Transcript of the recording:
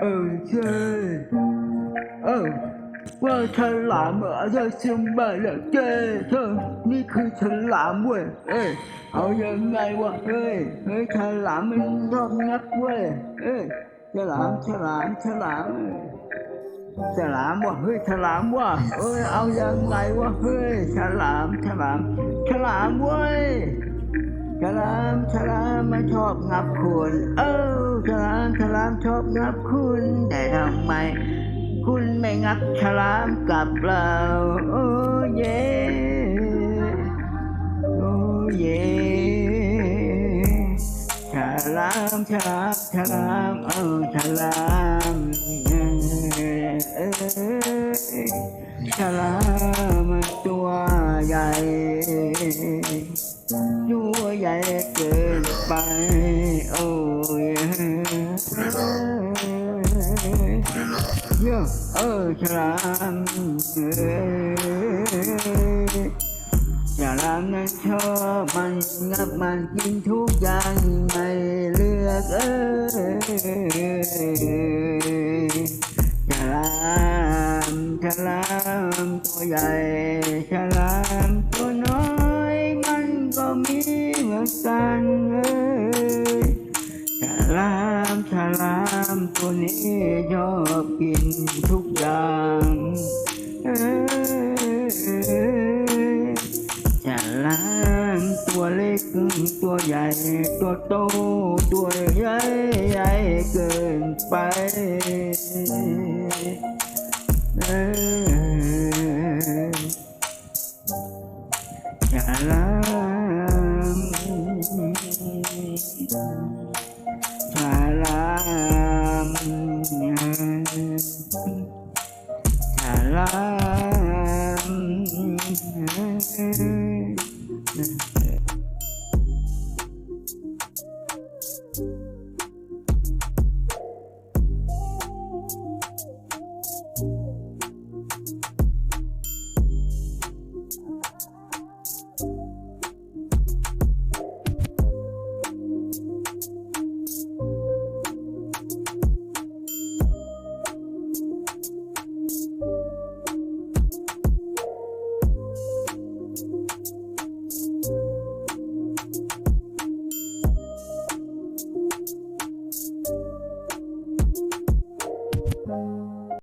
เออใช่เออว่าฉลามเหรอเธอซึมบ้าเหรอเจ้เธอนี่คือฉลามเว้ยเอ้ยเอายังไงวะเฮ้ยเฮ้ยฉลามมันชอบงับเว้ยเอ้ยฉลามฉลามฉลามฉลามวะเฮ้ยฉลามวะเอ้ยเอายังไงวะเฮ้ยฉลามฉลามฉลามเว้ย ฉลามฉลามมันชอบงับคุณเออฉลามฉลามชอบงับคุณแต่ทำไม คุณไม่งับฉลามกับเราโอ้เย่โอ้เย่ฉลามฉลามฉลามเออฉลามเออฉลาม ใหญ่ตัวใหญ่เกินไป โอ้ยเยอะเออฉลามเอ้ยฉลามนั้นชอบมันงับมันกินทุกอย่างไม่เลือกเอ้ย ฉลามตัวใหญ่ฉลามตัวน้อยมันก็มีเหมือนกันเอ้ยฉลามฉลามตัวนี้ชอบกินทุกอย่างเอ้ยฉลามตัวเล็กตัวใหญ่ตัวโตตัวใหญ่ใหญ่เกินไป เอ้